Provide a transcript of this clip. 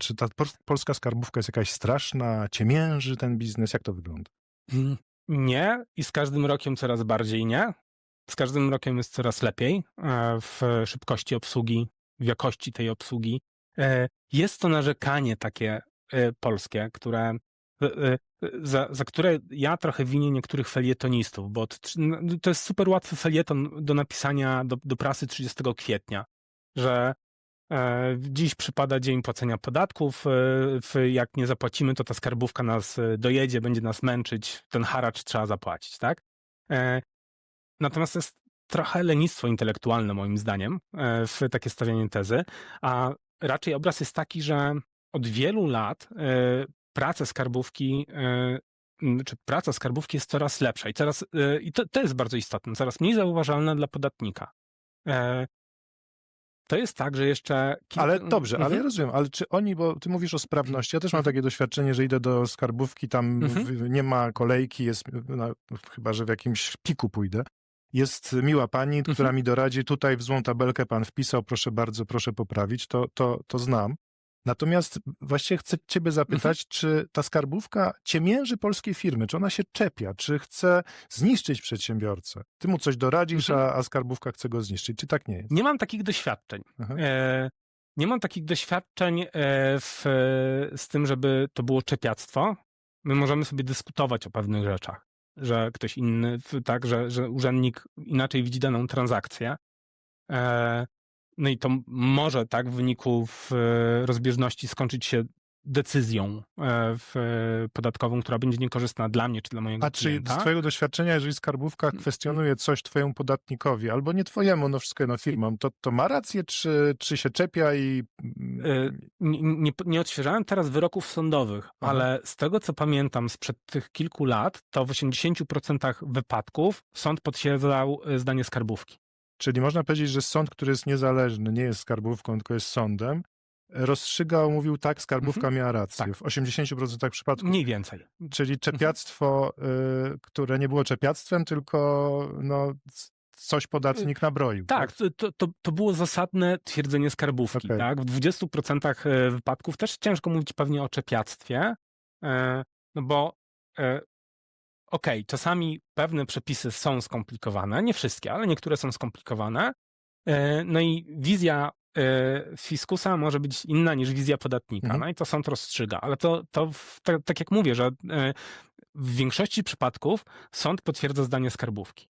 Czy ta pol- polska skarbówka jest jakaś straszna, ciemięży ten biznes? Jak to wygląda? Mm, Nie i z każdym rokiem coraz bardziej nie. Z każdym rokiem jest coraz lepiej e, w szybkości obsługi, w jakości tej obsługi. E, Jest to narzekanie takie e, polskie, które, za, za które ja trochę winię niektórych felietonistów, bo to jest super łatwy felieton do napisania do, do prasy 30 kwietnia, że dziś przypada dzień płacenia podatków, e, jak nie zapłacimy, to ta skarbówka nas e, dojedzie, będzie nas męczyć, ten haracz trzeba zapłacić, tak? E, Natomiast to jest trochę lenistwo intelektualne moim zdaniem e, w takie stawianie tezy, a raczej obraz jest taki, że od wielu lat e, prace skarbówki e, czy praca skarbówki jest coraz lepsza i coraz e, i to, to jest bardzo istotne, coraz mniej zauważalna dla podatnika. To jest tak, że jeszcze kilka... Ale dobrze, ale ja Mhm. rozumiem, ale czy oni, bo ty mówisz o sprawności, ja też mam takie doświadczenie, że idę do skarbówki, tam Mhm. nie ma kolejki, jest, no, chyba, że w jakimś piku pójdę. Jest miła pani, która Mhm. mi doradzi, tutaj w złą tabelkę pan wpisał, proszę bardzo, proszę poprawić, to, to, to znam. Natomiast właściwie chcę ciebie zapytać, Mhm. czy ta skarbówka ciemięży polskie firmy, czy ona się czepia, czy chce zniszczyć przedsiębiorcę? Ty mu coś doradzisz, Mhm. a, a skarbówka chce go zniszczyć, czy tak nie jest? Nie mam takich doświadczeń. E, nie mam takich doświadczeń e, w, z tym, żeby to było czepiactwo. My możemy sobie dyskutować o pewnych rzeczach, że ktoś inny, tak, że, że urzędnik inaczej widzi daną transakcję. E, no i to może tak w wyniku w, e, rozbieżności skończyć się decyzją e, w, e, podatkową, która będzie niekorzystna dla mnie czy dla mojego A czy klienta. z twojego doświadczenia, jeżeli skarbówka kwestionuje coś twojemu podatnikowi, albo nie twojemu, no wszystko jedno firmom, to, to ma rację, czy, czy się czepia i... Nie, nie, nie odświeżałem teraz wyroków sądowych, Aha. ale z tego co pamiętam sprzed tych kilku lat, to w 80% wypadków sąd potwierdzał zdanie skarbówki. Czyli można powiedzieć, że sąd, który jest niezależny, nie jest skarbówką, tylko jest sądem, rozstrzygał, mówił tak, skarbówka Mhm. miała rację. Tak. W 80% przypadków. Mniej więcej. Czyli czepiactwo, y, które nie było czepiactwem, tylko no, coś podatnik nabroił. Tak, to, to- to, to było zasadne twierdzenie skarbówki. Okej. Tak? W 20% e, wypadków też ciężko mówić pewnie o czepiactwie, e, no bo e, okej, czasami pewne przepisy są skomplikowane, nie wszystkie, ale niektóre są skomplikowane. E, No i wizja e, fiskusa może być inna niż wizja podatnika. Mhm. No i to sąd rozstrzyga. Ale to, to tak, tak jak mówię, że e, w większości przypadków sąd potwierdza zdanie skarbówki.